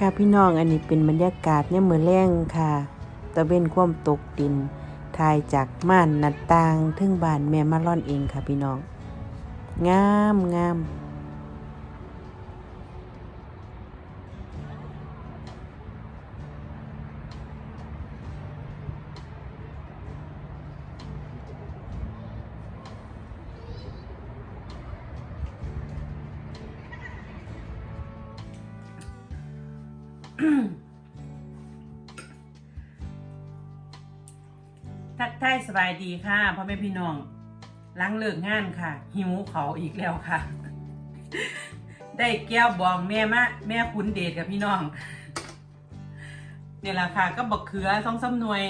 ค่ะพี่น้องอันนี้เป็นบรรยากาศเนี่ยมือแรงค่ะ ตะเวนคว่มตกดินทายจากม่านหนัดตางทึ่งบานแม่มาล่อนเองค่ะพี่น้อง งามงามายสบายดีค่ะพ่อแม่พี่น้องล้างเลิกงานค่ะ หิวเขาอีกแล้วค่ะ ได้แก้วบองแม่มะแม่คุณเดชกับพี่น้องเนี่ยแหละค่ะ ก็บักเขือสองสำหน่วย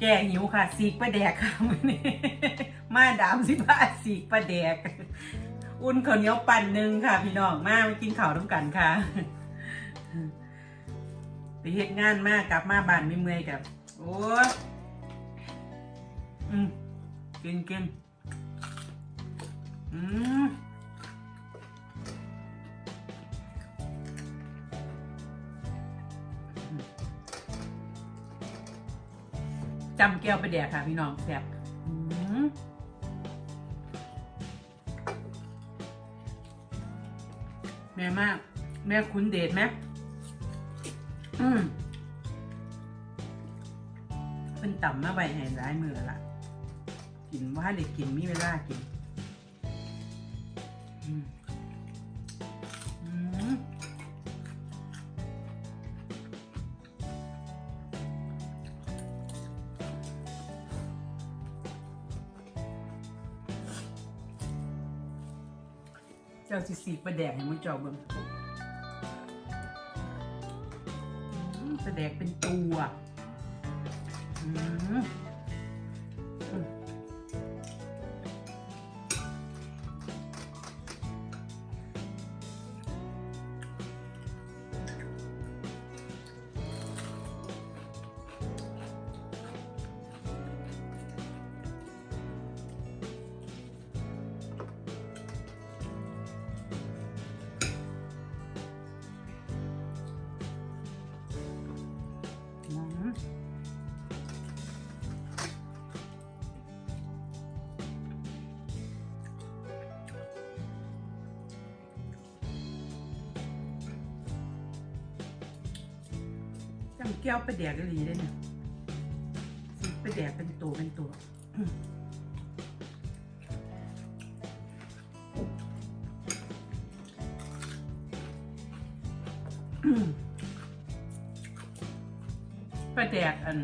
แก่หิวค่ะสีกปลาแดกค่ะมื้อนี้มาดามสิบ้าสีกปลาแดก อุ่นข้าวเหนียวปั่นหนึ่งค่ะ พี่น้องมามากินข้าวร่วมกันค่ะไปเฮ็ดงานมากกลับมาบ้านไม่เมื่อยกับ โอ้ อืมกินกินอืมจำแก้วไปแดกค่ะพี่น้องแซ่บแม่มาก แม่คุณเดชไหมอืมเป็นต่ำมาใบให้ร้ายมือแล้วล่ะ กินว่าเด็กกินมีเวลากินเจ้าสิสีประแดกให้มึงเจ้าเบิ่งประแดกเป็นตัว อืม จำแก้วไปแดกก็ดีได้เนี่ยสิไปแดกเป็นตัวเป็นตัวไปแดกอัน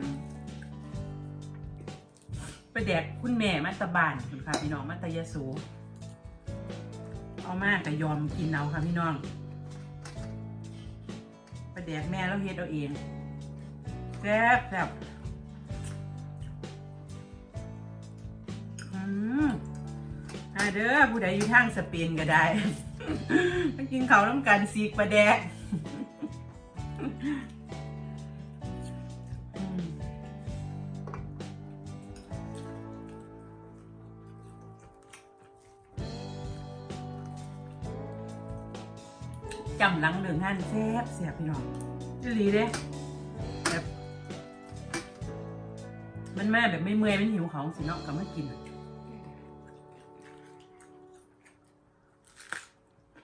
ไปแดกคุณแม่มัตตบานคุณค่ะพี่น้องมัตตยสูเอามากแต่ยอมกินเอาค่ะพี่น้องไปแดกแม่แล้วเฮ็ดเอาเอง แซ่บแซ่บอืมอาเด้อผู้ใดอยู่ทางสเปนก็ได้มากินเขาวน้ำกันซีกปลาแดกจำหลังเดืองหันแซ่บเสียบพี่น้องจะรีเด้ มันแม่แบบไม่เมื่อยมันหิวเขาสิเนาะก็มากินอะ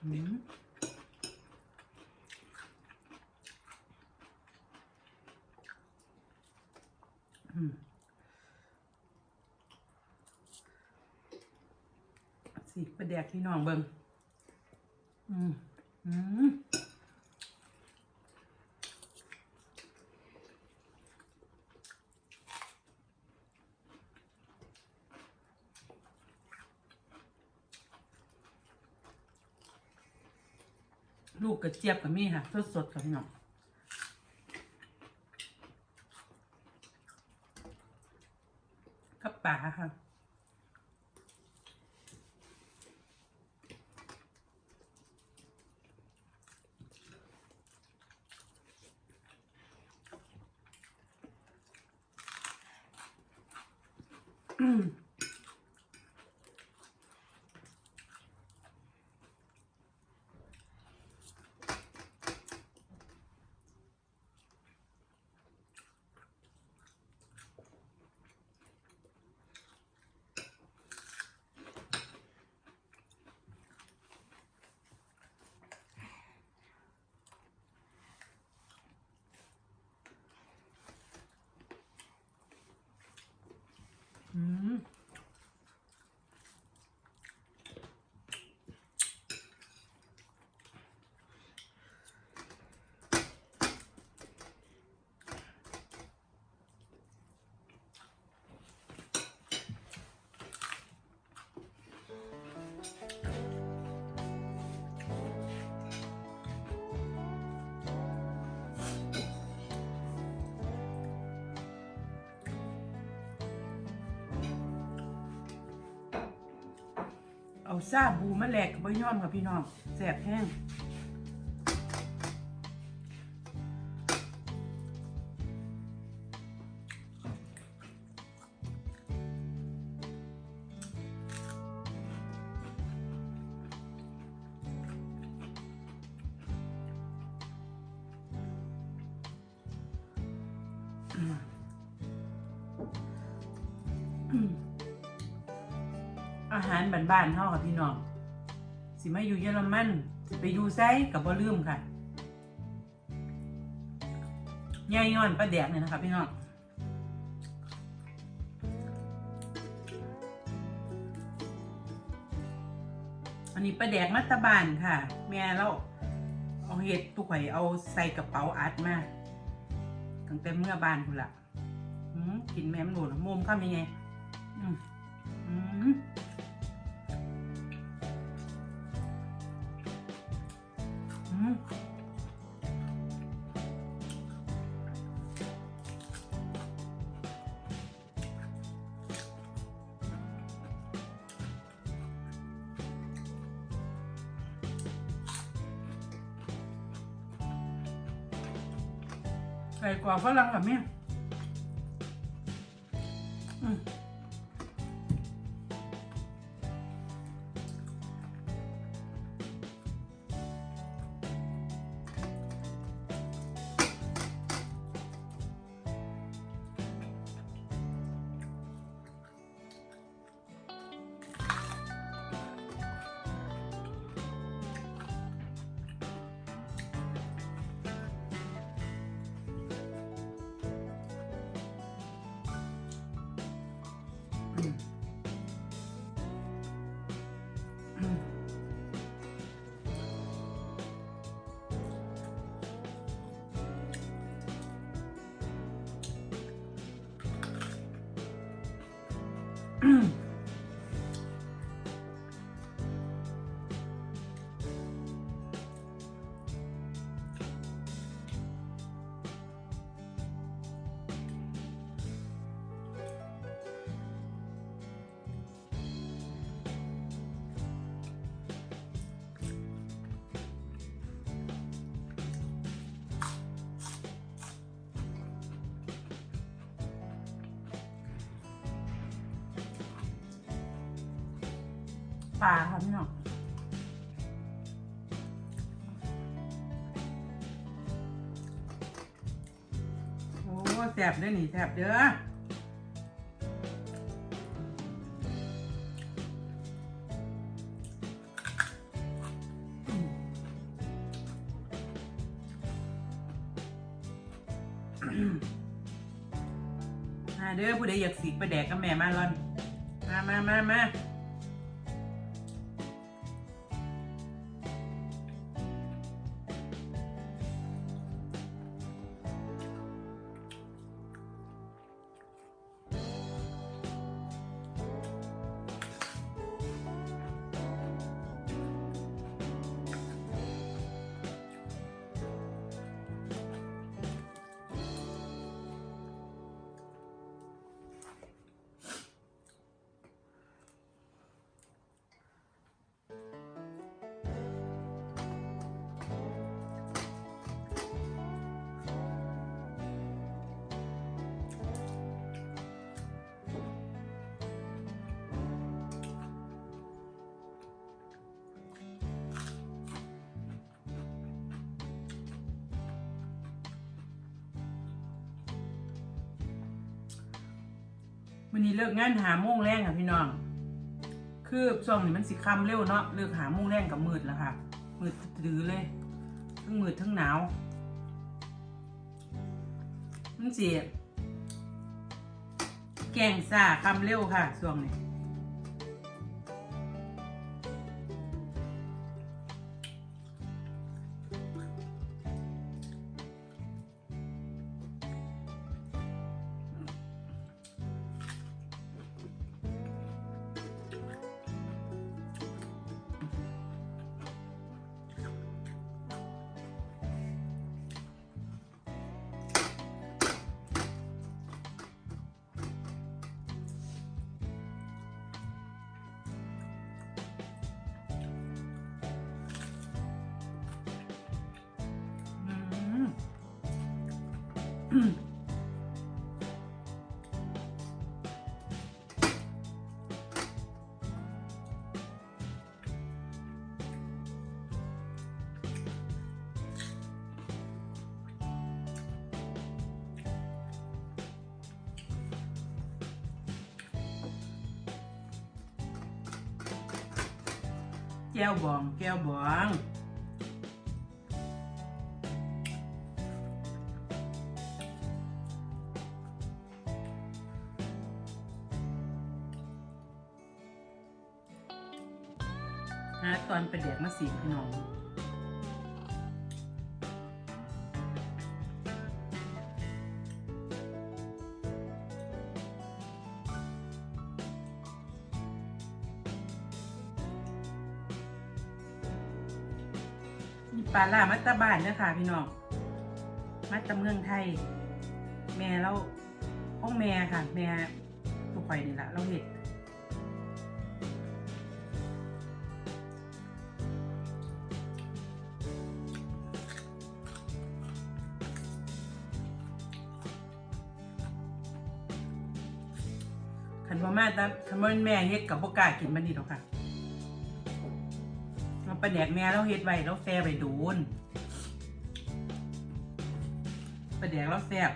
อืมอืมสิไปแดกพี่น้องเบิงอืมอืม ระเจี๊ยบกับมี่ค่ะสดๆกับพี่น้องกับป่าค่ะอืม เอาซาบูมาแหลกกับใบย่อมกับพี่น้องแสบแห้ง อาหารบ้านๆเฮาค่ะพี่น้อง สิมาอยู่เยอรมันสิไปอยู่ไซกับบ่ลืมค่ะย่ายย้อนปลาแดกเนี่ยนะคะพี่น้องอันนี้ปลาแดกมัตตบานค่ะ แม่เราเอาเห็ดตุกไข่เอาใส่กระเป๋าอัดมาตั้งแต่เมื่อบานคุณละอืมกินแม่มหนูนะมุมข้ามยังไง อืมอืมอืมใ Hmm. ปลาค่ะพี่น้องโอ้แสบเด้อนี่แสบเด้ออืมมาเด้อผู้ใดอยากสีกไปแดกกับแม่มาลอน มามามามา วันนี้เลิกงานหาโมงแรงค่ะพี่น้อง คือช่วงนี้มันสิค่ำเร็วเนาะเลิกหาโมงแรงกับมืดแล้วค่ะ มืดตือเลยทั้งมืดทั้งหนาวมันสิแกงซ่าค่ำเร็วค่ะช่วงนี้ แก้วบ หาตอนไปแดกมาสีพี่น้องมีปลาล่ามัตตาบ้านเด้อค่ะพี่น้อง มัตตาเมืองไทย แม่เราห้องแม่ค่ะ แม่ทุกข่อยนี่แหละเราเห็ด ขันว่าแม่แต่ขันว่าแม่เฮ็ดกับพวกกล้ากินมันนี่หรอกค่ะเราประแดกแม่เราเฮ็ดไว้เราแซ่ไปโดูนประแดกเราแซ่บ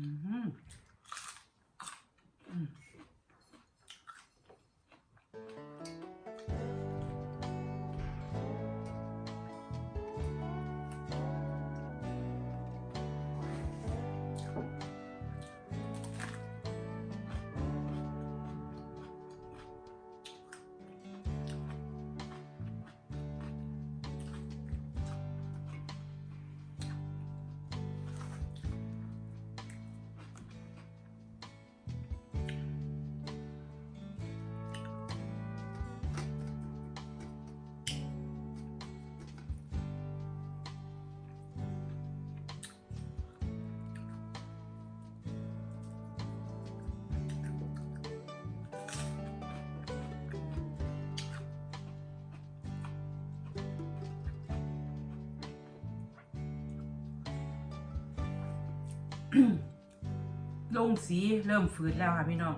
อืม ลงสีเริ่มฝืดแล้วค่ะพี่น้อง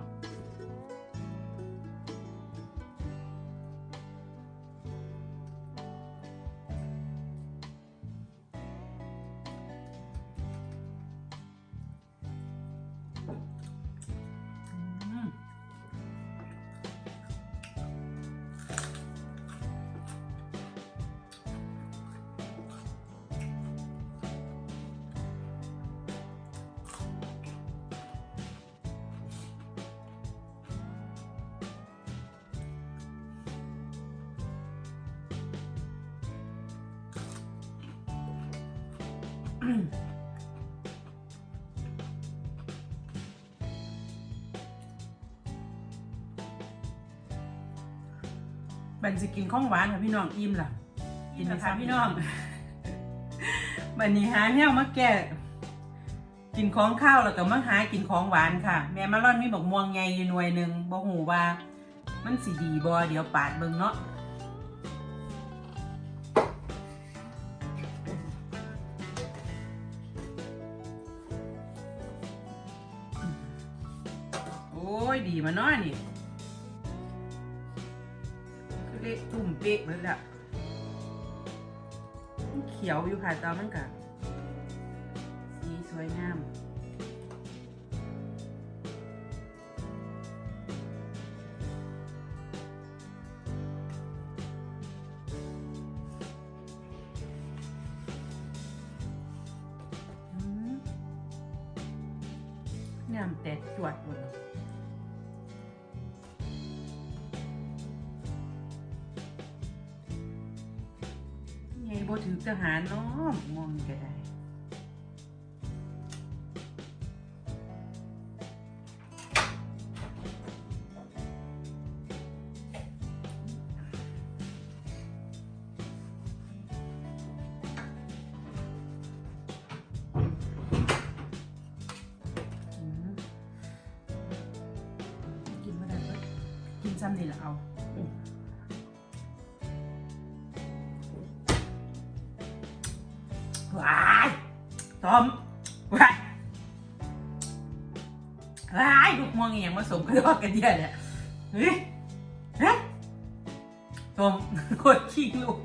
บันสิกินข้องหวานค่ะพี่น้องอิ่มล่ะกินนะคะพี่น้องบันนี้หาแห้วมาแก่กินของข้าวแล้วก็มาหากินของหวานค่ะ แม่มาร่อนมีบอกม่วงไงอยู่หน่วยหนึ่งบอกหูว่า มันสิดีบอเดี๋ยวปาดเบิ่งเนาะ ย ดีมาเนาะนี่คือเละตุ่มเป๊ะเลยละเขียวอยู่ค่ะตอนมันกะสีสวยงาม ซ้ำนี่แหละเอาว้ายตอมว้ายว้ายลูกมองอหย่างมาสมกระดอกกันเดียเลยเฮ้ยเฮ้ยตอมกดขี้ลูก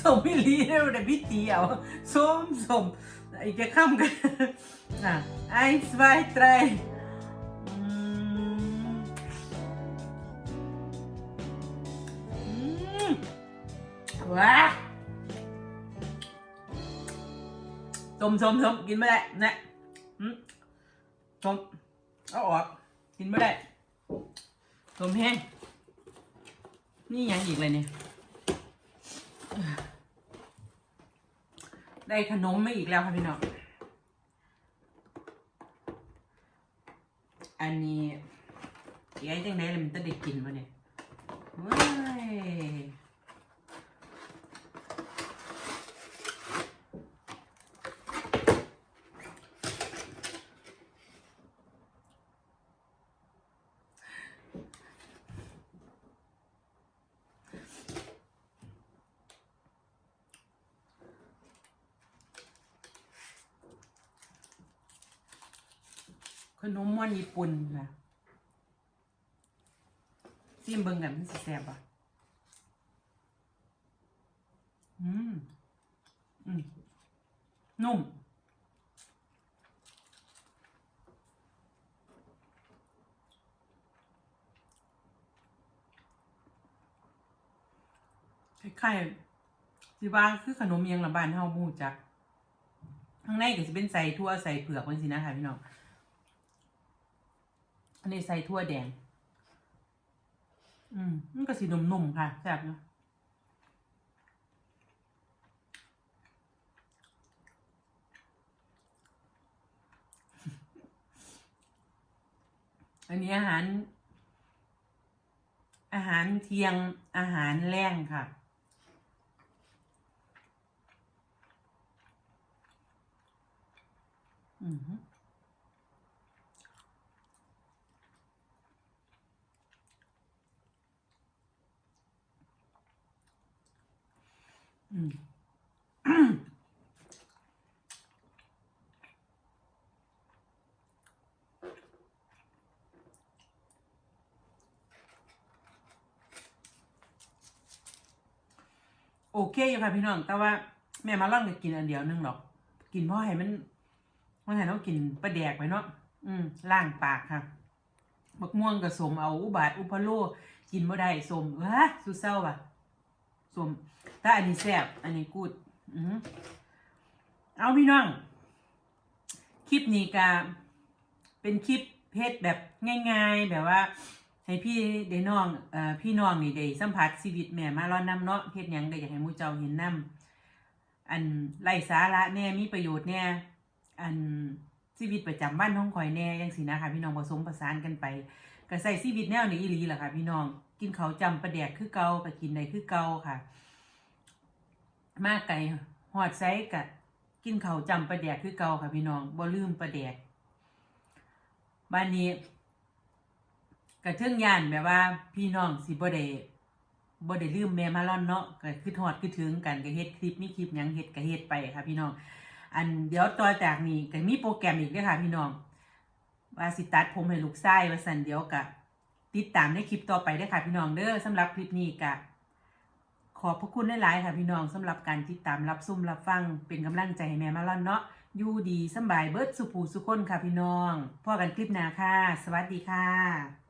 สมไม่รีได้แต่พี่ตีเอาสมสมอีกจะข้ามกันอะ eins zwei drei อื มสมสมกินไม่ได้นะอืมสมเอาออกกินไม่ได้สมแห้งนี่ยังอีกเลยเนี่ยได้ขนมมาอีกแล้วค่ะพี่น้องอันนี้เอ้ยจังไดเลยมันจะได้กินวะเนี่ยเว้ย ขนมมันญี่ปุ่นนะซิมเบิ่งกันมันสิแซ่บอะอืม อืม นุ่ม คล้ายๆสิว่าคือขนมเมียงละบ้านเฮาหมู่จักข้างในก็สิเป็นใส่ทั่วใส่เผือกมันสินะคะพี่น้อง อันนี้ใส่ทั่วแดง อืมมันก็สีนุ่มๆค่ะแซ่บเนาะอันนี้อาหาร อาหารเที่ยงอาหารแรงค่ะ อือหืออืม โอเคอยู่ค่ะพี่น้อง แต่ว่าแม่มาล่องก็กินอันเดียวนึงหรอก กินเพราะให้มันมันให้เรากินปลาแดกไปเนาะอืมล่างปากค่ะบักม่วงกับสมเอาอุบาทอุพโลกินบ่ได้สมว้าสุดเศร้าว่ะ สมแต่อันนี้แซ่บอันนี้กูดอือเอาพี่น้อง คลิปนี้ก็เป็นคลิปเพจแบบง่าย ๆ แบบว่า ให้พี่ได้น้องเอ่อพี่น้องนี่ได้สัมผัสชีวิตแม่มาร้อนน้ำเนาะเฮ็ดหยังก็อยากให้มูเจ้าเห็นน้ำอันไร้สาระแน่มีประโยชน์แน่อันชีวิตประจำวันของข่อยแน่จังซี่นะคะพี่น้องผสมผสานกันไปก็ใส่ชีวิตแนวนี้อีหลีล่ะค่ะพี่น้อง กินเขาจำประแดกคือเกาก็กินได้คือเกาค่ะ มากไก่หอดไซกะกินเขาจำประแดกคือเกาค่ะพี่น้องบ่ลืมประแดกบ้านนี้กระเทื่องยานแบบว่า พี่น้องสิบ่ได้บ่ได้ลืมแม่มาล่อนเนาะก็คือทอดคือถึงกันก็เฮ็ดคลิปมีคลิปหยังเฮ็ดก็เฮ็ดไปค่ะ พี่น้อง อันเดี๋ยวต่อจากนี้ก็มีโปรแกรมอีกด้อค่ะ พี่น้องว่าสิตัดผมให้ลูกชายว่าซั่นเดี๋ยวก็ ติดตามในคลิปต่อไปได้ค่ะพี่น้องเด้อสำหรับคลิปนี้กะขอบพระคุณหลายๆค่ะพี่น้องสำหรับการติดตามรับซุ่มรับฟังเป็นกำลังใจให้แม่มาล่อนเนาะอยู่ดีสบายเบิร์ดสุภูสุคนค่ะพี่น้องพอกันคลิปหน้าค่ะ สวัสดีค่ะ